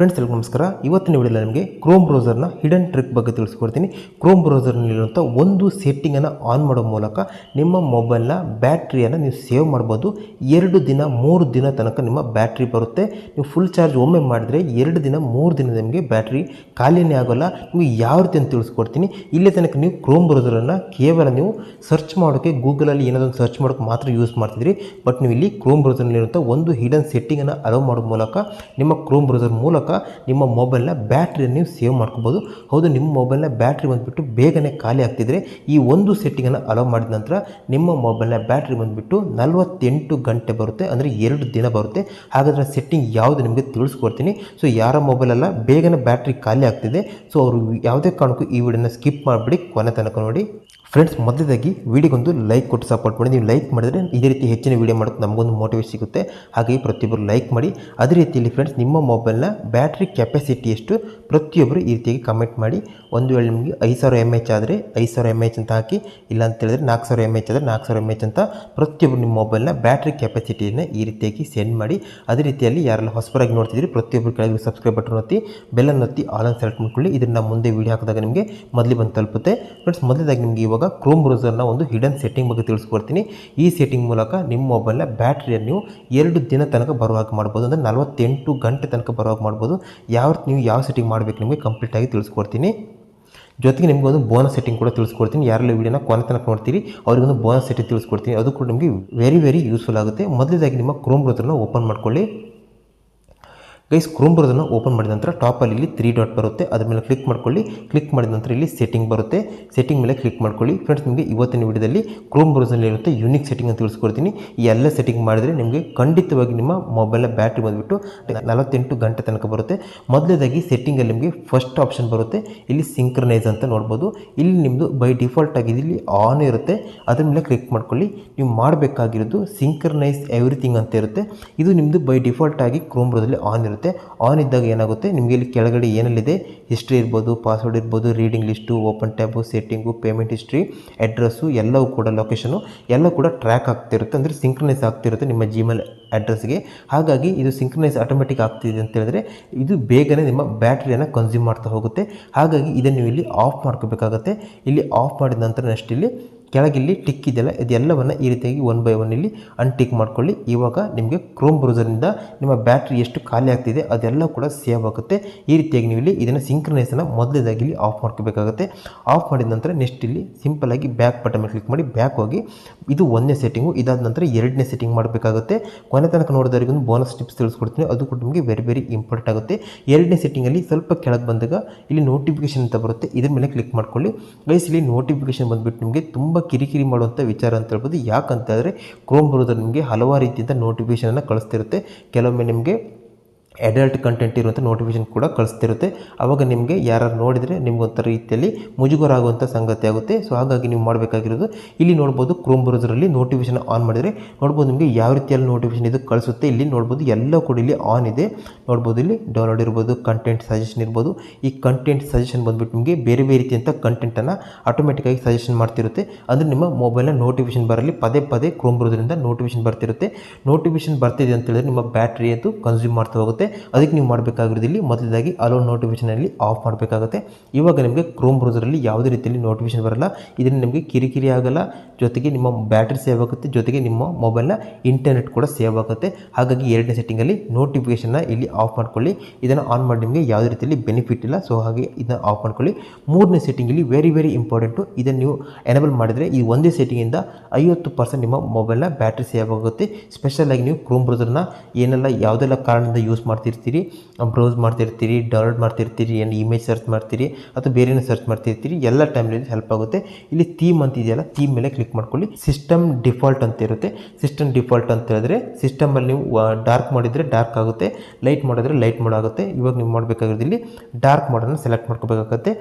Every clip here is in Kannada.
ಫ್ರೆಂಡ್ಸ್ ಎಲ್ಲರಿಗೂ ನಮಸ್ಕಾರ. ಇವತ್ತಿನ ವಿಡಿಯೋದಲ್ಲಿ ನಿಮಗೆ ಕ್ರೋಮ್ ಬ್ರೌಸರ್ನ ಹಿಡನ್ ಟ್ರಿಕ್ ಬಗ್ಗೆ ತಿಳಿಸ್ಕೊಡ್ತೀನಿ. ಕ್ರೋಮ್ ಬ್ರೌಸರ್ನಲ್ಲಿರುವಂಥ ಒಂದು ಸೆಟ್ಟಿಂಗನ್ನು ಆನ್ ಮಾಡೋ ಮೂಲಕ ನಿಮ್ಮ ಮೊಬೈಲ್ನ ಬ್ಯಾಟ್ರಿಯನ್ನು ನೀವು ಸೇವ್ ಮಾಡ್ಬೋದು. ಎರಡು ದಿನ, ಮೂರು ದಿನ ತನಕ ನಿಮ್ಮ ಬ್ಯಾಟ್ರಿ ಬರುತ್ತೆ. ನೀವು ಫುಲ್ ಚಾರ್ಜ್ ಒಮ್ಮೆ ಮಾಡಿದರೆ ಎರಡು ದಿನ, ಮೂರು ದಿನ ನಿಮಗೆ ಬ್ಯಾಟ್ರಿ ಖಾಲಿನೇ ಆಗೋಲ್ಲ. ನಿಮಗೆ ಯಾವ ರೀತಿ ಅಂತ ತಿಳಿಸ್ಕೊಡ್ತೀನಿ. ಇಲ್ಲೇ ತನಕ ನೀವು ಕ್ರೋಮ್ ಬ್ರೌಸರನ್ನು ಕೇವಲ ನೀವು ಸರ್ಚ್ ಮಾಡೋಕ್ಕೆ ಗೂಗಲಲ್ಲಿ ಏನಾದರೂ ಸರ್ಚ್ ಮಾಡೋಕ್ಕೆ ಮಾತ್ರ ಯೂಸ್ ಮಾಡ್ತಿದ್ರಿ ಬಟ್ ನೀವು ಇಲ್ಲಿ ಕ್ರೋಮ್ ಬ್ರೌಸರ್ನಲ್ಲಿರುವಂಥ ಒಂದು ಹಿಡನ್ ಸೆಟ್ಟಿಂಗನ್ನು ಅಲೋ ಮಾಡೋ ಮೂಲಕ ನಿಮ್ಮ ಕ್ರೋಮ್ ಬ್ರೌಸರ್ ಮೂಲಕ ನಿಮ್ಮ ಮೊಬೈಲ್ನ ಬ್ಯಾಟ್ರಿಯನ್ನು ನೀವು ಸೇವ್ ಮಾಡ್ಕೋಬೋದು. ಹೌದು, ನಿಮ್ಮ ಮೊಬೈಲ್ನ ಬ್ಯಾಟ್ರಿ ಬಂದುಬಿಟ್ಟು ಬೇಗನೆ ಖಾಲಿ ಆಗ್ತಿದ್ರೆ ಈ ಒಂದು ಸೆಟ್ಟಿಂಗನ್ನು ಅಲೋ ಮಾಡಿದ ನಂತರ ನಿಮ್ಮ ಮೊಬೈಲ್ನ ಬ್ಯಾಟ್ರಿ ಬಂದುಬಿಟ್ಟು ನಲವತ್ತೆಂಟು ಗಂಟೆ ಬರುತ್ತೆ, ಅಂದರೆ ಎರಡು ದಿನ ಬರುತ್ತೆ. ಹಾಗಾದರೆ ಸೆಟ್ಟಿಂಗ್ ಯಾವುದು ನಿಮಗೆ ತಿಳಿಸ್ಕೊಡ್ತೀನಿ. ಸೊ ಯಾರ ಮೊಬೈಲೆಲ್ಲ ಬೇಗನೆ ಬ್ಯಾಟ್ರಿ ಖಾಲಿ ಆಗ್ತಿದೆ. ಸೊ ಅವರು ಯಾವುದೇ ಕಾರಣಕ್ಕೂ ಈ ವಿಡಿಯೋನ ಸ್ಕಿಪ್ ಮಾಡಿಬಿಡಿ, ಕೊನೆ ತನಕ ನೋಡಿ. ಫ್ರೆಂಡ್ಸ್ ಮೊದಲದಾಗಿ ವಿಡಿಯೋಗೊಂದು ಲೈಕ್ ಕೊಟ್ಟು ಸಪೋರ್ಟ್ ಮಾಡಿ. ನೀವು ಲೈಕ್ ಮಾಡಿದ್ರೆ ಇದೇ ರೀತಿ ಹೆಚ್ಚಿನ ವಿಡಿಯೋ ಮಾಡೋಕ್ಕೆ ನಮಗೊಂದು ಮೋಟಿವೇಟ್ ಸಿಗುತ್ತೆ. ಹಾಗಾಗಿ ಪ್ರತಿಯೊಬ್ಬರು ಲೈಕ್ ಮಾಡಿ. ಅದೇ ರೀತಿಯಲ್ಲಿ ಫ್ರೆಂಡ್ಸ್ ನಿಮ್ಮ ಮೊಬೈಲ್ನ ಬ್ಯಾಟ್ರಿ ಕೆಪಾಸಿಟಿ ಎಷ್ಟು? ಪ್ರತಿಯೊಬ್ಬರು ಈ ರೀತಿಯಾಗಿ ಕಮೆಂಟ್ ಮಾಡಿ ಒಂದು ವೇಳೆ ನಿಮಗೆ ಐದು ಸಾವಿರ ಎಂ ಎಚ್ ಆದರೆ ಐದು ಸಾವಿರ ಎಂ ಎಚ್ ಅಂತ ಹಾಕಿ ಇಲ್ಲ ಅಂತ ಹೇಳಿದ್ರೆ ನಾಲ್ಕು ಸಾವಿರ ಎಂ ಎಚ್ ಆದರೆ ನಾಲ್ಕು ಸಾವಿರ ಎಂ ಎಚ್ ಅಂತ ಪ್ರತಿಯೊಬ್ಬರು ನಿಮ್ಮ ಮೊಬೈಲ್ನ ಬ್ಯಾಟ್ರಿ ಕೆಪಾಸಿಟಿಯನ್ನು ಈ ರೀತಿಯಾಗಿ ಸೆಂಡ್ ಮಾಡಿ. ಅದೇ ರೀತಿಯಲ್ಲಿ ಯಾರೆಲ್ಲ ಹೊಸಬರಾಗಿ ನೋಡ್ತಿದ್ದೀರಿ ಪ್ರತಿಯೊಬ್ಬರು ಕೆಳಗೆ ಸಬ್ಸ್ಕ್ರೈಬ್ ಬಟನ್ ಒತ್ತಿ ಬೆಲ್ಲನ್ನು ಒತ್ತಿ ಆಲ್ ಸೆಲೆಕ್ಟ್ ಮಾಡ್ಕೊಳ್ಳಿ. ಇದನ್ನು ಮುಂದೆ ವಿಡಿಯೋ ಹಾಕಿದಾಗ ನಿಮಗೆ ಮೊದಲು ಬಂದು ತಲುಪುತ್ತೆ. ಫ್ರೆಂಡ್ಸ್ ಮೊದಲಾಗಿ ನಿಮಗೆ ಇವಾಗ ಕ್ರೋಮ್ ಬ್ರೌಸರ್ನ ಒಂದು ಹಿಡನ್ ಸೆಟ್ಟಿಂಗ್ ಬಗ್ಗೆ ತಿಳಿಸ್ಕೊಡ್ತೀನಿ. ಈ ಸೆಟ್ಟಿಂಗ್ ಮೂಲಕ ನಿಮ್ಮ ಮೊಬೈಲ್ನ ಬ್ಯಾಟ್ರಿಯನ್ನು ನೀವು ಎರಡು ದಿನ ತನಕ ಬರುವಾಗ ಮಾಡ್ಬೋದು. ಅಂದರೆ ನಲವತ್ತೆಂಟು ಗಂಟೆ ತನಕ ಬರುವಾಗ ಹಾಗೆ ಮಾಡ್ಬೋದು. ಯಾವ ನೀವು ಯಾವ ಸೆಟ್ಟಿಂಗ್ ಮಾಡಬೇಕು ನಿಮಗೆ ಕಂಪ್ಲೀಟಾಗಿ ತಿಳಿಸ್ಕೊಡ್ತೀನಿ. ಜೊತೆಗೆ ನಿಮಗೆ ಒಂದು ಬೋನಸ್ ಸೆಟ್ಟಿಂಗ್ ಕೂಡ ತಿಳಿಸ್ಕೊಡ್ತೀನಿ. ಯಾರೆಲ್ಲ ವೀಡಿಯೋನ ಕೊನೆ ತನಕ ನೋಡ್ತೀರಿ. ಅವ್ರಿಗೊಂದು ಬೋನಸ್ ಸೆಟ್ಟಿಂಗ್ ತಿಳಿಸ್ಕೊಡ್ತೀನಿ. ಅದು ಕೂಡ ನಿಮಗೆ ವೆರಿ ವೆರಿ ಯೂಸ್ಫುಲ್ ಆಗುತ್ತೆ. ಮೊದಲದಾಗಿ ನಿಮ್ಮ ಕ್ರೋಮ್ ಬ್ರೌಸರ್ನ ಓಪನ್ ಮಾಡ್ಕೊಳ್ಳಿ. ಗೈಸ್ ಕ್ರೋಮ್ ಬ್ರೌಸರ್ನ ಓಪನ್ ಮಾಡಿದ ನಂತರ ಟಾಪಲ್ಲಿ ಇಲ್ಲಿ ತ್ರೀ ಡಾಟ್ ಬರುತ್ತೆ. ಅದ್ರ ಮೇಲೆ ಕ್ಲಿಕ್ ಮಾಡ್ಕೊಳ್ಳಿ. ಕ್ಲಿಕ್ ಮಾಡಿದ ನಂತರ ಇಲ್ಲಿ ಸೆಟ್ಟಿಂಗ್ ಬರುತ್ತೆ. ಸೆಟ್ಟಿಂಗ್ ಮೇಲೆ ಕ್ಲಿಕ್ ಮಾಡ್ಕೊಳ್ಳಿ. ಫ್ರೆಂಡ್ಸ್ ನಿಮಗೆ ಇವತ್ತಿನ ವಿಡಿಯೋದಲ್ಲಿ ಕ್ರೋಮ್ ಇರುತ್ತೆ ಯೂನಿಕ್ ಸೆಟ್ಟಿಂಗ್ ಅಂತ ತಿಳಿಸ್ಕೊಡ್ತೀನಿ. ಈ ಎಲ್ಲ ಸೆಟ್ಟಿಂಗ್ ಮಾಡಿದರೆ ನಿಮಗೆ ಖಂಡಿತವಾಗಿ ನಿಮ್ಮ ಮೊಬೈಲ್ನ ಬ್ಯಾಟ್ರಿ ಬಂದುಬಿಟ್ಟು ನಲವತ್ತೆಂಟು ಗಂಟೆ ತನಕ ಬರುತ್ತೆ. ಮೊದಲೇದಾಗಿ ಸೆಟ್ಟಿಂಗಲ್ಲಿ ನಿಮಗೆ ಫಸ್ಟ್ ಆಪ್ಷನ್ ಬರುತ್ತೆ. ಇಲ್ಲಿ ಸಿಂಕ್ರನೈಸ್ ಅಂತ ನೋಡ್ಬೋದು. ಇಲ್ಲಿ ನಿಮ್ಮದು ಬೈ ಡಿಫಾಲ್ಟ್ ಆಗಿದೆ ಇಲ್ಲಿ ಆನ್ ಇರುತ್ತೆ. ಅದ್ರ ಮೇಲೆ ಕ್ಲಿಕ್ ಮಾಡ್ಕೊಳ್ಳಿ. ನೀವು ಮಾಡಬೇಕಾಗಿರೋದು ಸಿಂಕ್ರನೈಸ್ ಎವ್ರಿಥಿಂಗ್ ಅಂತ ಇರುತ್ತೆ. ಇದು ನಿಮ್ಮದು ಬೈ ಡಿಫಾಲ್ಟ್ ಆಗಿ ಕ್ರೋಮ್ ಬ್ರೋದಲ್ಲಿ ಆನ್ ಇರುತ್ತೆ. ಆನ್ ಇದ್ದಾಗ ಏನಾಗುತ್ತೆ? ನಿಮಗೆ ಇಲ್ಲಿ ಕೆಳಗಡೆ ಏನಲ್ಲಿದೆ? ಹಿಸ್ಟ್ರಿ ಇರ್ಬೋದು ಪಾಸ್ವರ್ಡ್ ಇರ್ಬೋದು reading list open tab setting payment history address ಎಲ್ಲವೂ ಕೂಡ ಲೊಕೇಶನು ಎಲ್ಲ ಕೂಡ ಟ್ರ್ಯಾಕ್ ಆಗ್ತಿರುತ್ತೆ. ಅಂದರೆ ಸಿಂಕ್ರನೈಸ್ ಆಗ್ತಿರುತ್ತೆ ನಿಮ್ಮ ಜಿಮೇಲ್ ಅಡ್ರೆಸ್ಗೆ ಹಾಗಾಗಿ ಇದು ಸಿಂಕ್ರನೈಸ್ ಆಟೋಮೆಟಿಕ್ ಆಗ್ತಿದೆ ಅಂತ ಹೇಳಿದ್ರೆ ಇದು ಬೇಗನೆ ನಿಮ್ಮ ಬ್ಯಾಟ್ರಿಯನ್ನು ಕನ್ಸ್ಯೂಮ್ ಮಾಡ್ತಾ ಹೋಗುತ್ತೆ. ಹಾಗಾಗಿ ಇದನ್ನು ನೀವು ಇಲ್ಲಿ ಆಫ್ ಮಾಡ್ಕೋಬೇಕಾಗತ್ತೆ. ಇಲ್ಲಿ ಆಫ್ ಮಾಡಿದ ನಂತರ ನೆಕ್ಸ್ಟ್ ಇಲ್ಲಿ ಕೆಳಗಿಲ್ಲಿ ಟಿಕ್ ಇದೆಯಲ್ಲ, ಇದೆಲ್ಲವನ್ನು ಈ ರೀತಿಯಾಗಿ ಒನ್ ಬೈ ಒನ್ ಇಲ್ಲಿ ಅನ್ಟಿಕ್ ಮಾಡ್ಕೊಳ್ಳಿ. ಇವಾಗ ನಿಮಗೆ ಕ್ರೋಮ್ ಬ್ರೌಸರ್ನಿಂದ ನಿಮ್ಮ ಬ್ಯಾಟ್ರಿ ಎಷ್ಟು ಖಾಲಿ ಆಗ್ತಿದೆ ಅದೆಲ್ಲ ಕೂಡ ಸೇವ್ ಆಗುತ್ತೆ. ಈ ರೀತಿಯಾಗಿ ನೀವು ಇಲ್ಲಿ ಇದನ್ನು ಸಿಂಕ್ರನೈಸನ್ನು ಮೊದಲೇದಾಗಿ ಇಲ್ಲಿ ಆಫ್ ಮಾಡ್ಕೋಬೇಕಾಗುತ್ತೆ. ಆಫ್ ಮಾಡಿದ ನಂತರ ನೆಕ್ಸ್ಟ್ ಇಲ್ಲಿ ಸಿಂಪಲ್ ಆಗಿ ಬ್ಯಾಕ್ ಬಟನ್ ಕ್ಲಿಕ್ ಮಾಡಿ ಬ್ಯಾಕ್ ಹೋಗಿ ಇದು ಒಂದನೇ ಸೆಟ್ಟಿಂಗು ಇದಾದ ನಂತರ ಎರಡನೇ ಸೆಟ್ಟಿಂಗ್ ಮಾಡಬೇಕಾಗುತ್ತೆ. ಕೊನೆ ತನಕ ನೋಡಿದವರಿಗೆ ಒಂದು ಬೋನಸ್ ಟಿಪ್ಸ್ ತಿಳಿಸ್ಕೊಡ್ತೀನಿ. ಅದು ಕೂಡ ನಿಮಗೆ ವೆರಿ ವೆರಿ ಇಂಪಾರ್ಟೆಂಟ್ ಆಗುತ್ತೆ. ಎರಡನೇ ಸೆಟ್ಟಿಂಗಲ್ಲಿ ಸ್ವಲ್ಪ ಕೆಳಗೆ ಬಂದಾಗ ಇಲ್ಲಿ ನೋಟಿಫಿಕೇಶನ್ ಅಂತ ಬರುತ್ತೆ. ಇದ್ರ ಮೇಲೆ ಕ್ಲಿಕ್ ಮಾಡ್ಕೊಳ್ಳಿ. ಗೈಸ್ ಇಲ್ಲಿ ನೋಟಿಫಿಕೇಶನ್ ಬಂದುಬಿಟ್ಟು ನಿಮಗೆ ತುಂಬ ಕಿರಿಕಿರಿ ಮಾಡುವಂಥ ವಿಚಾರ ಅಂತ ಹೇಳ್ಬೋದು. ಹೇಳಿದ್ರೆ ಕ್ರೋಮ್ ಬ್ರೌಸರ್ ನಿಮಗೆ ಹಲವಾರು ರೀತಿಯಿಂದ ನೋಟಿಫಿಕೇಶನನ್ನು ಕಳಿಸ್ತಿರುತ್ತೆ. ಕೆಲವೊಮ್ಮೆ ನಿಮಗೆ ಅಡಲ್ಟ್ ಕಂಟೆಂಟ್ ಇರುವಂಥ ನೋಟಿಫಿಕೇಶನ್ ಕೂಡ ಕಳಿಸ್ತಿರುತ್ತೆ. ಆವಾಗ ನಿಮಗೆ ಯಾರು ನೋಡಿದರೆ ನಿಮ್ಗೊಂಥರ ರೀತಿಯಲ್ಲಿ ಮುಜುಗರ ಆಗುವಂಥ ಸಂಗತಿ ಆಗುತ್ತೆ. ಸೊ ಹಾಗಾಗಿ ನೀವು ಮಾಡಬೇಕಾಗಿರೋದು ಇಲ್ಲಿ ನೋಡ್ಬೋದು ಕ್ರೋಮ್ ಬ್ರೌಸರಲ್ಲಿ ನೋಟಿಫಿಕೇಶನ್ ಆನ್ ಮಾಡಿದರೆ ನೋಡ್ಬೋದು ನಿಮಗೆ ಯಾವ ರೀತಿಯಲ್ಲಿ ನೋಟಿಫಿಕೇಶನ್ ಇದು ಕಳಿಸುತ್ತೆ. ಇಲ್ಲಿ ನೋಡ್ಬೋದು ಎಲ್ಲ ಕೂಡ ಇಲ್ಲಿ ಆನ್ ಇದೆ. ನೋಡ್ಬೋದು ಇಲ್ಲಿ ಡೌನ್ಲೋಡ್ ಇರ್ಬೋದು ಕಂಟೆಂಟ್ ಸಜೆಷನ್ ಇರ್ಬೋದು. ಈ ಕಂಟೆಂಟ್ ಸಜೆಷನ್ ಬಂದುಬಿಟ್ಟು ನಿಮಗೆ ಬೇರೆ ಬೇರೆ ರೀತಿಯಂಥ ಕಂಟೆಂಟನ್ನು ಆಟೋಮೆಟಿಕ್ಕಾಗಿ ಸಜೆಷನ್ ಮಾಡ್ತಿರುತ್ತೆ. ಅಂದರೆ ನಿಮ್ಮ ಮೊಬೈಲ್ನ ನೋಟಿಫಿಕೇಶನ್ ಬರಲಿ ಪದೇ ಪದೇ ಕ್ರೋಮ್ ಬ್ರೌಸರಿಂದ ನೋಟಿಫಿಕೇಶನ್ ಬರ್ತಿರುತ್ತೆ. ನೋಟಿಫಿಕೇಶನ್ ಬರ್ತಿದೆ ಅಂತ ಹೇಳಿದ್ರೆ ನಿಮ್ಮ ಬ್ಯಾಟ್ರಿ ಅದು ಕನ್ಸ್ಯೂಮ್ ಮಾಡ್ತಾ ಹೋಗುತ್ತೆ. ಅದಕ್ಕೆ ನೀವು ಮಾಡಬೇಕಾಗಿರೋದು ಇಲ್ಲಿ ಮೊದಲದಾಗಿ ಅಲೋ ನೋಟಿಫಿಕೇಶನಲ್ಲಿ ಆಫ್ ಮಾಡಬೇಕಾಗುತ್ತೆ. ಇವಾಗ ನಿಮಗೆ ಕ್ರೋಮ್ ಬ್ರೌಸರಲ್ಲಿ ಯಾವುದೇ ರೀತಿಯಲ್ಲಿ ನೋಟಿಫಿಕೇಶನ್ ಬರಲ್ಲ. ಇದರಿಂದ ನಿಮಗೆ ಕಿರಿಕಿರಿ ಆಗಲ್ಲ. ಜೊತೆಗೆ ನಿಮ್ಮ ಬ್ಯಾಟ್ರಿ ಸೇವ್ ಆಗುತ್ತೆ. ಜೊತೆಗೆ ನಿಮ್ಮ ಮೊಬೈಲ್ನ ಇಂಟರ್ನೆಟ್ ಕೂಡ ಸೇವ್ ಆಗುತ್ತೆ. ಹಾಗಾಗಿ ಎರಡನೇ ಸೆಟ್ಟಿಂಗಲ್ಲಿ ನೋಟಿಫಿಕೇಶನ್ನ ಇಲ್ಲಿ ಆಫ್ ಮಾಡ್ಕೊಳ್ಳಿ. ಇದನ್ನು ಆನ್ ಮಾಡಿ ನಿಮಗೆ ಯಾವುದೇ ರೀತಿಯಲ್ಲಿ ಬೆನಿಫಿಟ್ ಇಲ್ಲ. ಸೊ ಹಾಗೆ ಇದನ್ನು ಆಫ್ ಮಾಡ್ಕೊಳ್ಳಿ. ಮೂರನೇ ಸೆಟ್ಟಿಂಗಲ್ಲಿ ವೆರಿ ವೆರಿ ಇಂಪಾರ್ಟೆಂಟು ಇದನ್ನು ನೀವು ಎನೇಬಲ್ ಮಾಡಿದರೆ ಈ ಒಂದೇ ಸೆಟ್ಟಿಂಗಿಂದ ಐವತ್ತು ಪರ್ಸೆಂಟ್ ನಿಮ್ಮ ಮೊಬೈಲ್ನ ಬ್ಯಾಟ್ರಿ ಸೇವ್ ಆಗುತ್ತೆ. ಸ್ಪೆಷಲಾಗಿ ನೀವು ಕ್ರೋಮ್ ಬ್ರೌಸರ್ನ ಏನೆಲ್ಲ ಯಾವುದೆಲ್ಲ ಕಾರಣದಿಂದ ಯೂಸ್ ಮಾಡ್ತಿರ್ತೀರಿ ಬ್ರೌಸ್ ಮಾಡ್ತಿರ್ತೀರಿ, ಡೌನ್ಲೋಡ್ ಮಾಡ್ತಿರ್ತೀರಿ, ಏನು ಇಮೇಜ್ ಸರ್ಚ್ ಮಾಡ್ತೀರಿ ಅಥವಾ ಬೇರೆನೂ ಸರ್ಚ್ ಮಾಡ್ತಿರ್ತೀರಿ, ಎಲ್ಲ ಟೈಮಲ್ಲಿ ಹೆಲ್ಪ್ ಆಗುತ್ತೆ. ಇಲ್ಲಿ ಥೀಮ್ ಅಂತ ಇದೆಯಲ್ಲ ಥೀಮ್ ಮೇಲೆ ಕ್ಲಿಕ್ ಮಾಡ್ಕೊಳ್ಳಿ. ಸಿಸ್ಟಮ್ ಡಿಫಾಲ್ಟ್ ಅಂತ ಇರುತ್ತೆ. ಸಿಸ್ಟಮ್ ಡಿಫಾಲ್ಟ್ ಅಂತ ಹೇಳಿದ್ರೆ ಸಿಸ್ಟಮಲ್ಲಿ ನೀವು ಡಾರ್ಕ್ ಮಾಡಿದರೆ ಡಾರ್ಕ್ ಆಗುತ್ತೆ ಲೈಟ್ ಮಾಡಿದ್ರೆ ಲೈಟ್ ಮೋಡ್ ಆಗುತ್ತೆ ಇವಾಗ ನೀವು ಮಾಡಬೇಕಾಗಿರೋದು ಇಲ್ಲಿ ಡಾರ್ಕ್ ಮೋಡನ್ನು ಸೆಲೆಕ್ಟ್ ಮಾಡ್ಕೋಬೇಕಾಗುತ್ತೆ.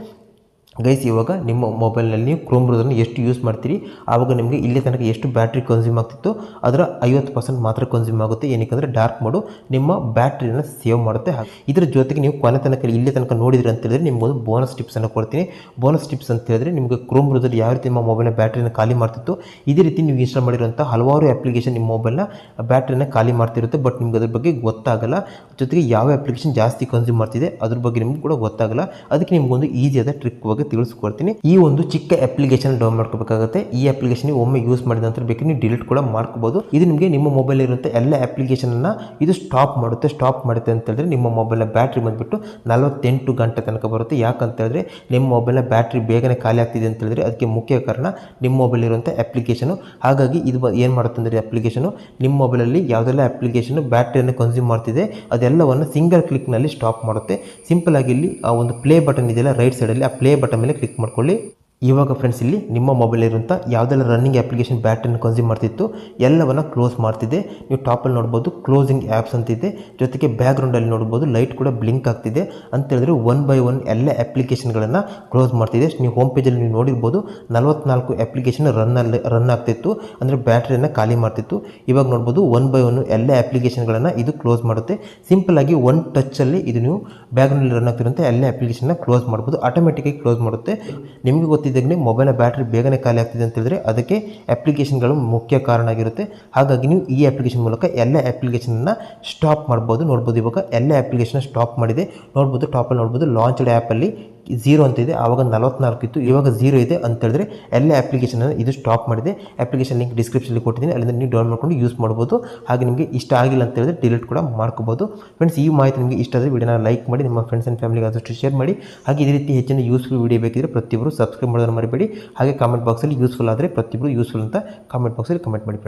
ಗೈಸ್, ಇವಾಗ ನಿಮ್ಮ ಮೊಬೈಲ್ನಲ್ಲಿ ನೀವು ಕ್ರೋಮ್ ಬ್ರೌಸರ್ನ ಎಷ್ಟು ಯೂಸ್ ಮಾಡ್ತೀರಿ? ಆವಾಗ ನಿಮಗೆ ಇಲ್ಲಿ ತನಕ ಎಷ್ಟು ಬ್ಯಾಟ್ರಿ ಕನ್ಸ್ಯೂಮ್ ಆಗ್ತಿತ್ತು? ಅದರ ಐವತ್ತು ಪರ್ಸೆಂಟ್ ಮಾತ್ರ ಕನ್ಸ್ಯೂಮ್ ಆಗುತ್ತೆ. ಏನಕ್ಕೆ ಡಾರ್ಕ್ ಮೋಡು ನಿಮ್ಮ ಬ್ಯಾಟ್ರಿಯನ್ನು ಸೇವ್ ಮಾಡುತ್ತೆ. ಹಾಗೆ ಇದರ ಜೊತೆಗೆ ನೀವು ಕೊನೆ ತನಕ ಇಲ್ಲಿ ತನಕ ನೋಡಿದ್ರಿ ಅಂತ ಹೇಳಿದ್ರೆ ನಿಮಗೊಂದು ಬೋನಸ್ ಟಿಪ್ಸನ್ನು ಕೊಡ್ತೀನಿ. ಬೋನಸ್ ಟಿಪ್ಸ್ ಅಂತ ಹೇಳಿದ್ರೆ ನಿಮಗೆ ಕ್ರೋಮ್ ಬ್ರೌಸರ್ ಯಾವ ರೀತಿ ನಿಮ್ಮ ಮೊಬೈಲ್ನ ಬ್ಯಾಟ್ರಿಯನ್ನು ಖಾಲಿ ಮಾಡ್ತಿತ್ತು, ಇದೇ ರೀತಿ ನೀವು ಇನ್ಸ್ಟಾಲ್ ಮಾಡಿರುವಂಥ ಹಲವಾರು ಅಪ್ಲಿಕೇಶನ್ ನಿಮ್ಮ ಮೊಬೈಲ್ನ ಬ್ಯಾಟ್ರಿನ ಖಾಲಿ ಮಾಡ್ತಿರುತ್ತೆ. ಬಟ್ ನಿಮ್ಗೆ ಅದ್ರ ಬಗ್ಗೆ ಗೊತ್ತಾಗಲ್ಲ. ಜೊತೆಗೆ ಯಾವ ಅಪ್ಲಿಕೇಶನ್ ಜಾಸ್ತಿ ಕನ್ಸ್ಯೂಮ್ ಮಾಡ್ತಿದೆ, ಅದ್ರ ಬಗ್ಗೆ ನಿಮ್ಗೆ ಕೂಡ ಗೊತ್ತಾಗಲ್ಲ. ಅದಕ್ಕೆ ನಿಮ್ಗೊಂದು ಈಸಿಯಾದ ಟ್ರಿಕ್ ಬಗ್ಗೆ ತಿಳಿಸ್ಕೊಡ್ತೀನಿ. ಈ ಒಂದು ಚಿಕ್ಕ ಅಪ್ಲಿಕೇಶನ್ ಡೌನ್ ಮಾಡ್ಕೋಬೇಕಾಗುತ್ತೆ. ಈ ಅಪ್ಲಿಕೇಶನ್ ಒಮ್ಮೆ ಯೂಸ್ ಮಾಡಿದ ನಂತರ ಬೇಕು ನೀವು ಡಿಲೀಟ್ ಕೂಡ ಮಾಡ್ಕೋಬಹುದು ಇದು ನಿಮಗೆ ನಿಮ್ಮ ಮೊಬೈಲ್ ಇರುತ್ತೆ. ಎಲ್ಲ ಅಪ್ಲಿಕೇಶನ್ ಅನ್ನ ಇದು ಸ್ಟಾಪ್ ಮಾಡುತ್ತೆ ಸ್ಟಾಪ್ ಮಾಡುತ್ತೆ ಅಂತ ಹೇಳಿದ್ರೆ ನಿಮ್ಮ ಮೊಬೈಲ್ನ ಬ್ಯಾಟ್ರಿ ಬಂದ್ಬಿಟ್ಟು ನಲವತ್ತೆಂಟು ಗಂಟೆ ತನಕ ಬರುತ್ತೆ. ಯಾಕಂತ ಹೇಳಿದ್ರೆ ನಿಮ್ಮ ಮೊಬೈಲ್ನ ಬ್ಯಾಟ್ರಿ ಬೇಗನೆ ಖಾಲಿ ಆಗ್ತಿದೆ ಅಂತ ಹೇಳಿದ್ರೆ ಅದಕ್ಕೆ ಮುಖ್ಯ ಕಾರಣ ನಿಮ್ಮ ಮೊಬೈಲ್ ಇರುವಂಥ ಅಪ್ಲಿಕೇಶನ್ ಹಾಗಾಗಿ ಇದು ಏನ್ ಮಾಡುತ್ತೆ ಅಂದರೆ ಅಪ್ಲಿಕೇಶನ್ ನಿಮ್ಮ ಮೊಬೈಲಲ್ಲಿ ಯಾವುದೆಲ್ಲ ಅಪ್ಲಿಕೇಶನ್ ಬ್ಯಾಟ್ರಿಯನ್ನು ಕನ್ಸ್ಯೂಮ್ ಮಾಡ್ತಿದೆ, ಅದೆಲ್ಲವನ್ನು ಸಿಂಗಲ್ ಕ್ಲಿಕ್ನಲ್ಲಿ ಸ್ಟಾಪ್ ಮಾಡುತ್ತೆ. ಸಿಂಪಲ್ ಆಗಿ ಇಲ್ಲಿ ಆ ಒಂದು ಪ್ಲೇ ಬಟನ್ ಇದೆಯಲ್ಲ ರೈಟ್ ಸೈಡಲ್ಲಿ ಆ ಪ್ಲೇ ಬಟನ್ ಮೇಲೆ ಕ್ಲಿಕ್ ಮಾಡ್ಕೊಳ್ಳಿ. ಇವಾಗ ಫ್ರೆಂಡ್ಸ್ ಇಲ್ಲಿ ನಿಮ್ಮ ಮೊಬೈಲ್ ಇರುವಂಥ ಯಾವುದೆಲ್ಲ ರನ್ನಿಂಗ್ ಅಪ್ಲಿಕೇಶನ್ ಬ್ಯಾಟ್ರಿಯನ್ನು ಕನ್ಸ್ಯೂಮ್ ಮಾಡ್ತಿತ್ತು, ಎಲ್ಲವನ್ನು ಕ್ಲೋಸ್ ಮಾಡ್ತಿದೆ. ನೀವು ಟಾಪಲ್ಲಿ ನೋಡ್ಬೋದು ಕ್ಲೋಸಿಂಗ್ ಆ್ಯಪ್ಸ್ ಅಂತಿದೆ. ಜೊತೆಗೆ ಬ್ಯಾಕ್ಗ್ರೌಂಡಲ್ಲಿ ನೋಡ್ಬೋದು ಲೈಟ್ ಕೂಡ ಬ್ಲಿಂಕ್ ಆಗ್ತಿದೆ. ಅಂತ ಹೇಳಿದ್ರೆ ಒನ್ ಬೈ ಒನ್ ಎಲ್ಲ ಅಪ್ಲಿಕೇಶನ್ಗಳನ್ನು ಕ್ಲೋಸ್ ಮಾಡ್ತಿದೆ. ನೀವು ಹೋಮ್ ಪೇಜಲ್ಲಿ ನೀವು ನೋಡಿರ್ಬೋದು, ನಲವತ್ನಾಲ್ಕು ಅಪ್ಲಿಕೇಶನ್ ರನ್ನಲ್ಲಿ ರನ್ ಆಗ್ತಿತ್ತು. ಅಂದರೆ ಬ್ಯಾಟ್ರಿಯನ್ನು ಖಾಲಿ ಮಾಡ್ತಿತ್ತು. ಇವಾಗ ನೋಡ್ಬೋದು ಒನ್ ಬೈ ಒನ್ ಎಲ್ಲ ಅಪ್ಲಿಕೇಶನ್ಗಳನ್ನು ಇದು ಕ್ಲೋಸ್ ಮಾಡುತ್ತೆ. ಸಿಂಪಲ್ ಆಗಿ ಒನ್ ಟಚ್ಚಲ್ಲಿ ಇದು ನೀವು ಬ್ಯಾಕ್ಗ್ರೌಂಡಲ್ಲಿ ರನ್ ಆಗ್ತಿರುವಂಥ ಎಲ್ಲ ಅಪ್ಲಿಕೇಶನ್ನ ಕ್ಲೋಸ್ ಮಾಡ್ಬೋದು. ಆಟೋಮೆಟಿಕಾಗಿ ಕ್ಲೋಸ್ ಮಾಡುತ್ತೆ. ನಿಮಗೆ ಗೊತ್ತಿದ್ದಾಗಲೇ ಮೊಬೈಲ್ನ ಬ್ಯಾಟ್ರಿ ಬೇಗನೆ ಖಾಲಿ ಆಗ್ತಿದೆ ಅಂತ ಹೇಳಿದ್ರೆ ಅದಕ್ಕೆ ಅಪ್ಲಿಕೇಶನ್ಗಳು ಮುಖ್ಯ ಕಾರಣ ಆಗಿರುತ್ತೆ. ಹಾಗಾಗಿ ನೀವು ಈ ಅಪ್ಲಿಕೇಶನ್ ಮೂಲಕ ಎಲ್ಲ ಅಪ್ಲಿಕೇಶನನ್ನು ಸ್ಟಾಪ್ ಮಾಡ್ಬೋದು, ನೋಡ್ಬೋದು. ಇವಾಗ ಎಲ್ಲ ಅಪ್ಲಿಕೇಶನ್ ಸ್ಟಾಪ್ ಮಾಡಿದೆ. ನೋಡ್ಬೋದು, ಟಾಪಲ್ಲಿ ನೋಡ್ಬೋದು. ಲಾಂಚ್ಡ್ ಆ್ಯಪಲ್ಲಿ ಝೀರೋ ಅಂತ ಇದೆ, ಆವಾಗ ನಲವತ್ನಾಲ್ಕು ಇತ್ತು, ಇವಾಗ ಝೀರೋ ಇದೆ ಅಂತ ಹೇಳಿದ್ರೆ ಎಲ್ಲ ಅಪ್ಲಿಕೇಶನ್ ಇದು ಸ್ಟಾಪ್ ಮಾಡಿದೆ. ಅಪ್ಲಿಕೇಶನ್ ಲಿಂಕ್ ಡಿಸ್ಕ್ರಿಪ್ಷನಲ್ಲಿ ಕೊಟ್ಟಿದ್ದೀನಿ, ಅಲ್ಲಿಂದ ನೀವು ಡೌನ್ ಮಾಡ್ಕೊಂಡು ಯೂಸ್ ಮಾಡ್ಬೋದು. ಹಾಗೆ ನಿಮಗೆ ಇಷ್ಟ ಆಗಿಲ್ಲ ಅಂತ ಹೇಳಿದ್ರೆ ಡಿಲೀಟ್ ಕೂಡ ಮಾಡ್ಕೋಬೋದು. ಫ್ರೆಂಡ್ಸ್ ಈ ಮಾಹಿತಿ ನಿಮಗೆ ಇಷ್ಟ ಆದರೆ ವಿಡಿಯೋನ ಲೈಕ್ ಮಾಡಿ, ನಿಮ್ಮ ಫ್ರೆಂಡ್ಸ್ ಆ್ಯಂಡ್ ಫ್ಯಾಮಿಲಿಗೆ ಆದಷ್ಟು ಶೇರ್ ಮಾಡಿ. ಹಾಗೆ ಇದೇ ರೀತಿ ಹೆಚ್ಚಿನ ಯೂಸ್ಫುಲ್ ವಿಡಿಯೋ ಬೇಕಿದ್ರೆ ಪ್ರತಿಯೊಬ್ಬರು ಸಬ್ಸ್ಕ್ರೈಬ್ ಮಾಡೋದನ್ನು ಮರಿಬೇಡಿ. ಹಾಗೆ ಕಾಮೆಂಟ್ ಬಾಕ್ಸಲ್ಲಿ ಯೂಸ್ಫುಲ್ ಆದರೆ ಪ್ರತಿಯೊಬ್ಬರು ಯೂಸ್ಫುಲ್ ಅಂತ ಕಾಮೆಂಟ್ ಬಾಕ್ಸಲ್ಲಿ ಕಮೆಂಟ್ ಮಾಡಿ